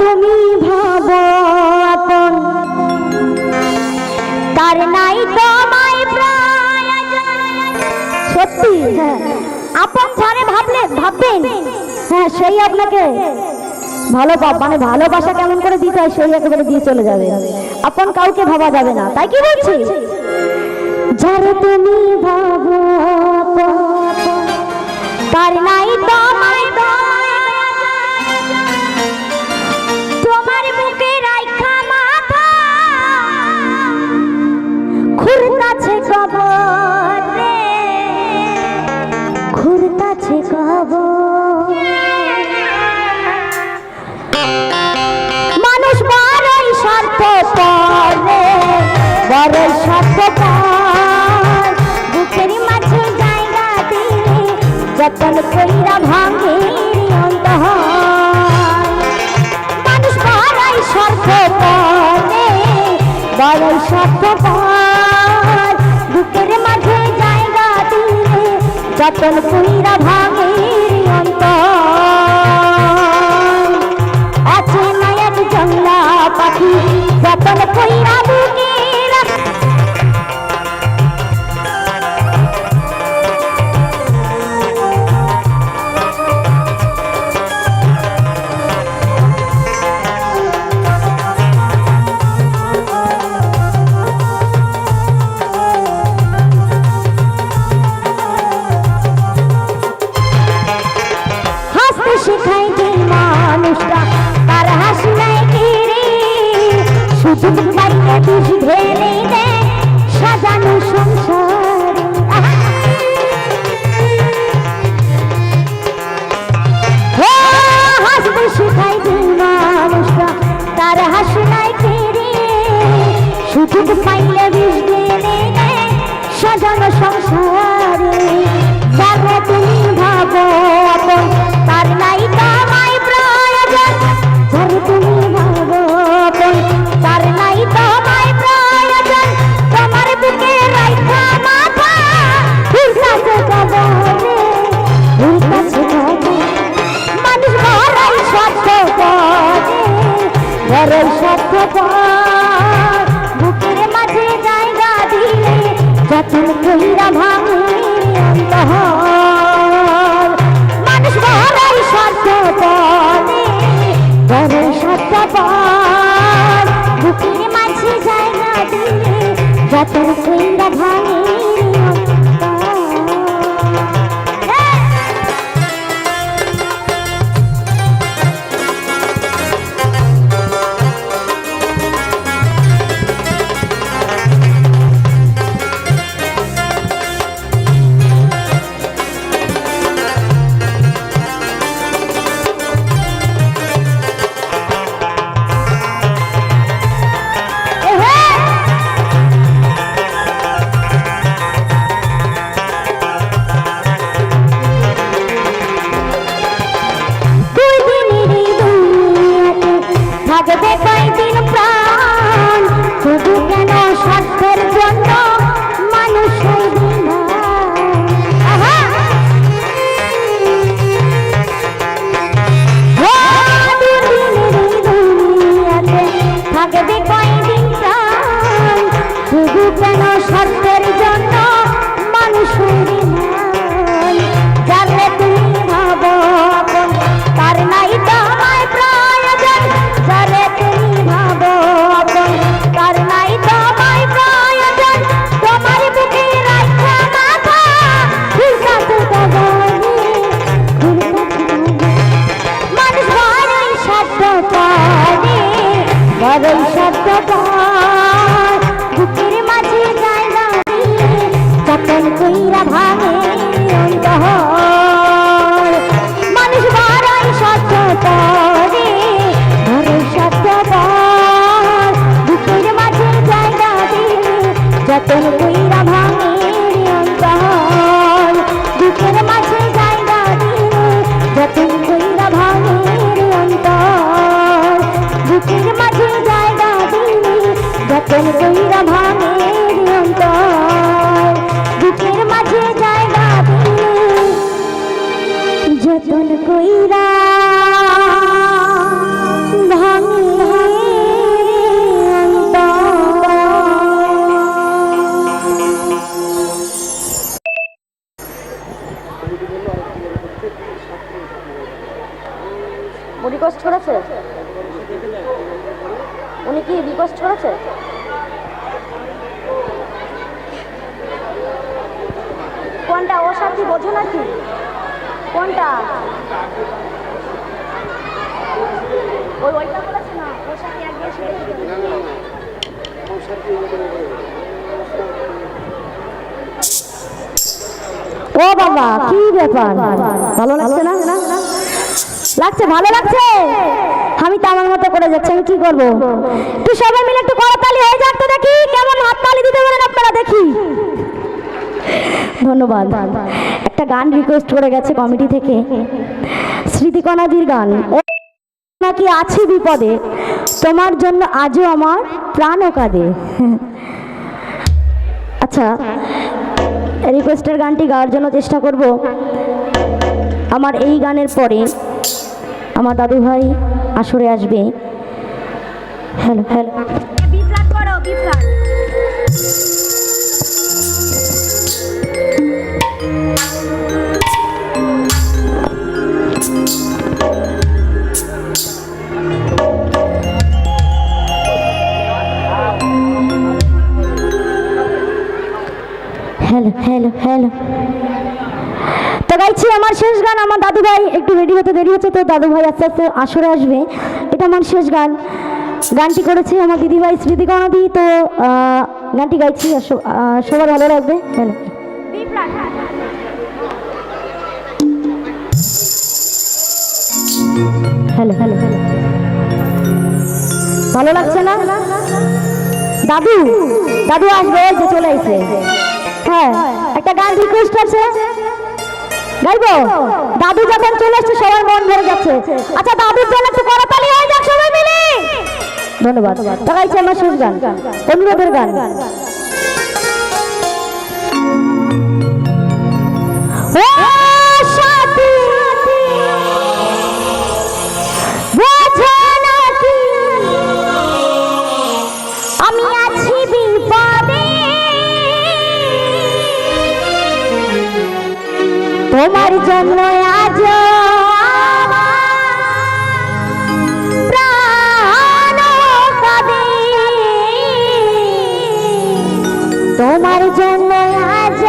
তুমি আপন। তার নাই তোমায় সত্যি? আপন যারে ভাবলে ভাববেন? হ্যাঁ সেই আপনাকে। ভালো মানে ভালোবাসা কেমন করে দিতে হয় সেই একেবারে দিয়ে চলে যাবে। আপন কাউকে ভাবা যাবে না। তাই কি বলছি? যারে তুমি ভাবো তার নাই তোমায় বড়ই বুকের মাঝে জায়গা দিলে যতন কইরা ভাঙে মানুষ বড়ই স্বার্থ পরে বড়ই স্বার্থ বুকের মাঝে জায়গা দিলে যতন কইরা ভাঙে পাইলে বিষ ঢেলে দেয় সাজানো সংসার হাসতে শেখায় যে মানুষটা তার হাসি নাই তুমি ভাবো বড়ই শব্দ বুকের মাঝে জায়গা দিয়ে যতন কইরা ভাঙে কোনটা? ও সাথী বোঝো নাকি? কোনটা? ওই ওইটা বলেছে না ওর সাথে একদিন শুয়ে ও বাবা কি ব্যাপার? ভালো লাগছে না? লাগছে ভালো লাগছে? আমি তো আমার মতো করে যাচ্ছি আমি কি করব? তুই সবাই মিলে একটু করতালি হয়ে যাক তো দেখি কেমন হাত তালি দিতে পারেন আপনারা দেখি। ধন্যবাদ। একটা গান রিকোয়েস্ট করে গেছে কমিটি থেকে। স্মৃতিকণাদির গান। নাকি আছি বিপদে? তোমার জন্য আজও আমার প্রাণও কাঁদে। আচ্ছা রিকোয়েস্টের গানটি গাওয়ার জন্য চেষ্টা করব। আমার এই গানের পরে আমার দাদু ভাই আসরে আসবে। Hello hello. Hello hello hello তো গাইছি আমার শেষ গান, আমার দাদু ভাই একটু রেডি হতে দেরি হচ্ছে, তো দাদু ভাই আস্তে আস্তে আসরে আসবে। এটা আমার শেষ গান। গানটি করেছে আমার দিদি ভাই স্মৃতি কণাদি তো গানটি গাইছি সবার ভালো লাগবে। হ্যালো হ্যালো হ্যালো ভালো লাগছে না? দাদু দাদু আসবে, যে চলে এসে হ্যাঁ একটা গান রিকোয়েস্ট আছে। গাইবো? দাদু যখন চলে আসছে সবার মন ভরে যাচ্ছে। আচ্ছা দাদুর জন্য একটু করতালি, হয়ে যাক সবাই মিলে। ধন্যবাদ। তো গাইছে আমার শেষ গান অনুরোধের গান। ও! তোমার জন্য আজ তোমার জন্য আজ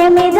ও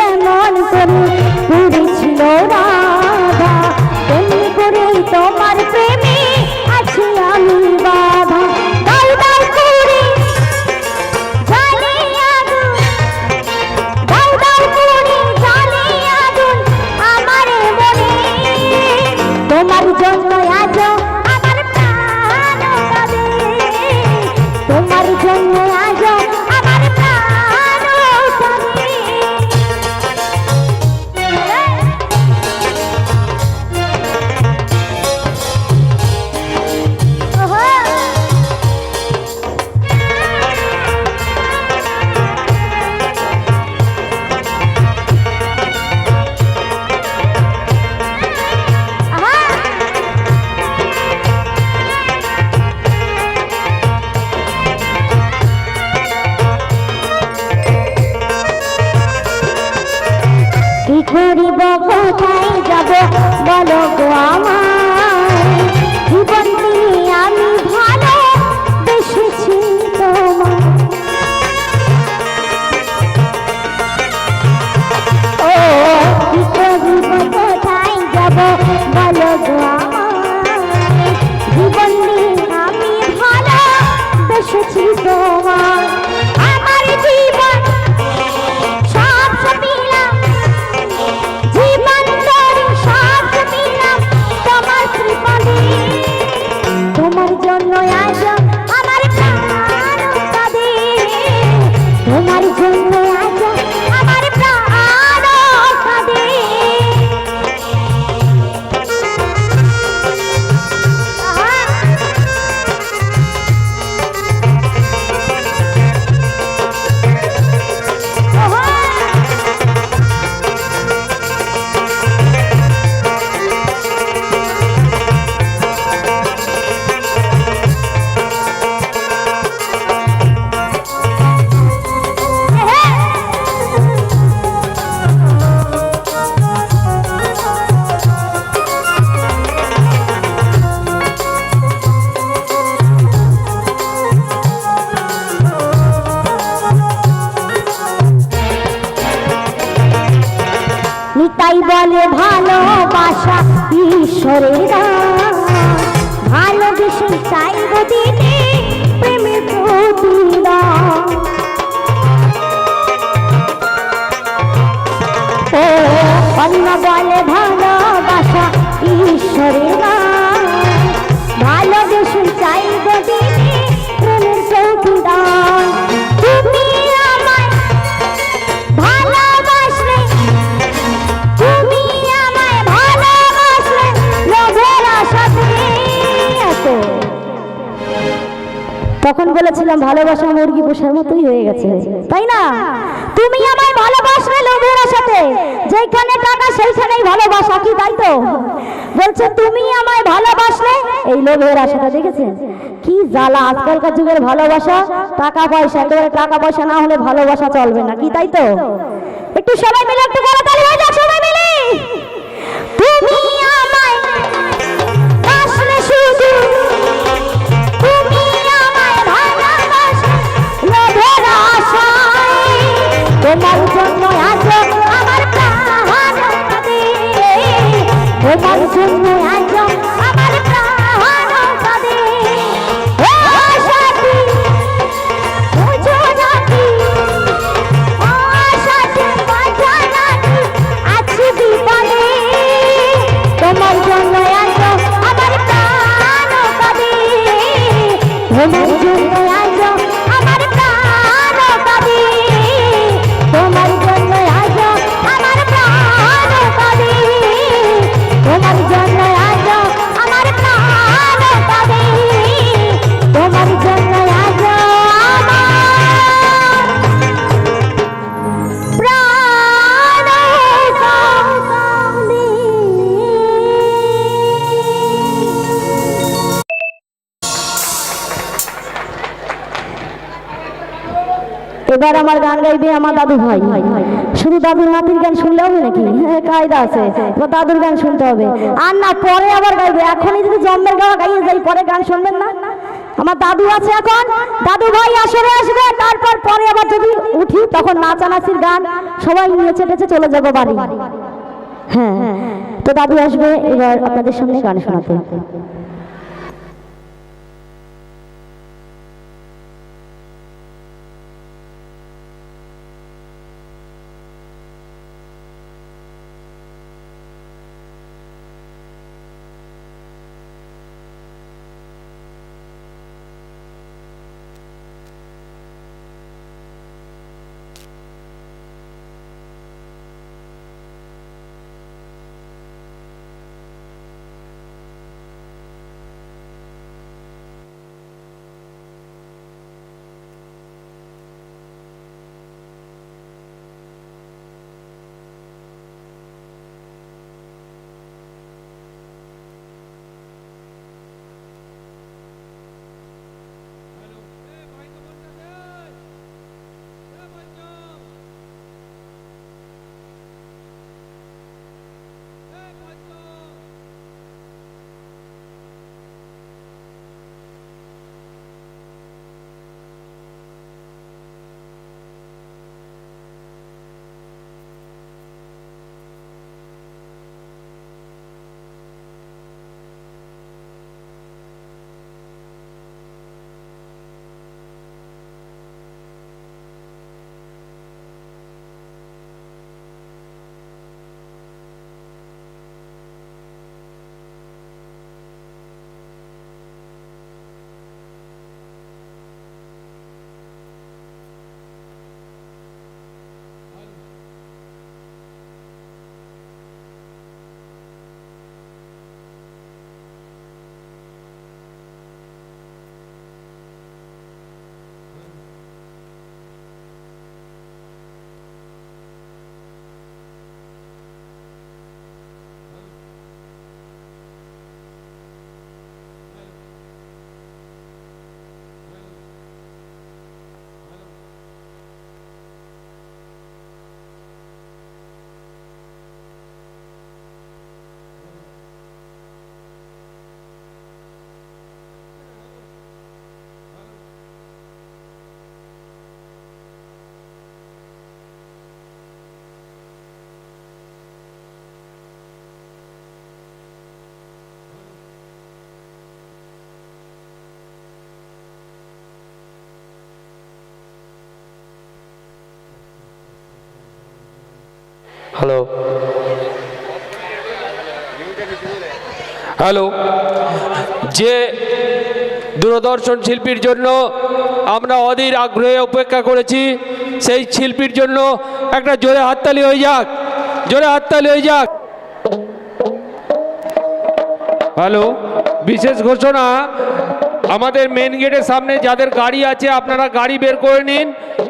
বলে ভালোবাসা ঈশ্বরের ভালোবেসে চাই দিনে প্রেমের প্রতিরা ও অন্য বলে ভালোবাসা ঈশ্বরের ঈশ্বরেরা তখন বলেছিলাম, ভালোবাসা মুরগি পোষার মতোই হয়ে গেছে। তাই না? তুমি আমায় ভালোবাসবে লোভের সাথে যেখানে টাকা, সেইখানেই ভালোবাসা, কি তাই তো? বলছে, তুমি আমায় ভালোবাসলে এই লোভের আশাটা দেখেছেন কি জ্বালা, আজকালকার যুগের ভালোবাসা টাকা পয়সা একেবারে টাকা পয়সা না হলে ভালোবাসা চলবে না, কি তাই তো? একটু সবাই মিলে একটু করে এবার আমার গান গাইবে আমার দাদু ভাই। শুধু দাদুর নাতির গান শুনলে হবে নাকি? হ্যাঁ, কায়দা আছে। দাদুর গান শুনতে হবে। আর না, পরে আবার গাইবে। এখনই যদি জন্মের গাওয়া গাইয়ে যাই, পরে গান শুনবেন না? আমার দাদু আছে এখন। দাদু ভাই আসরে আসবে। তারপর পরে আবার যদি উঠি, তখন নাচানাচির গান সবাই নিয়ে চেটেছে চলে যাব বাড়ি। হ্যাঁ তো দাদু আসবে। এবার আপনাদের সামনে গান শোনাতে। হ্যালো হ্যালো যে দূরদর্শন শিল্পীর জন্য আমরা অধীর আগ্রহে অপেক্ষা করেছি, সেই শিল্পীর জন্য একটা জোরে হাততালি হয়ে যাক, জোরে হাততালি হয়ে যাক। হ্যালো বিশেষ ঘোষণা, আমাদের মেন গেটের সামনে যাদের গাড়ি আছে, আপনারা গাড়ি বের করে নিন,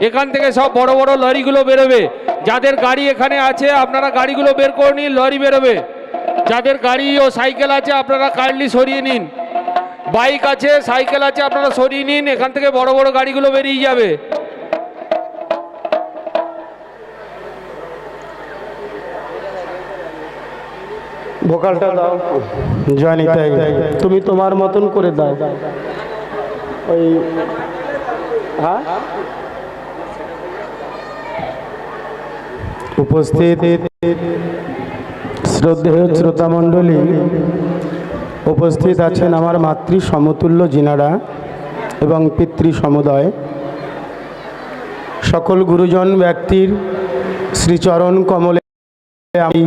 এখান থেকে সব বড় বড় লরিগুলো বেরোবে। যাদের গাড়ি এখানে আছে, আপনারা গাড়িগুলো বের করে নিন, লরি বেরোবে। যাদের গাড়ি ও সাইকেল আছে, আপনারা কাইন্ডলি সরিয়ে নিন। বাইক আছে, সাইকেল আছে, আপনারা সরিয়ে নিন, এখান থেকে বড় বড় গাড়িগুলো বেরিয়ে যাবে। তাই তুমি তোমার মতন করে দাও। ওই হ্যাঁ? উপস্থিত শ্রদ্ধেয় শ্রোতামণ্ডলী, উপস্থিত আছেন আমার মাতৃ সমতুল্য জিনারা এবং পিতৃ সমুদয়। সকল গুরুজন ব্যক্তির শ্রীচরণ কমলে আমি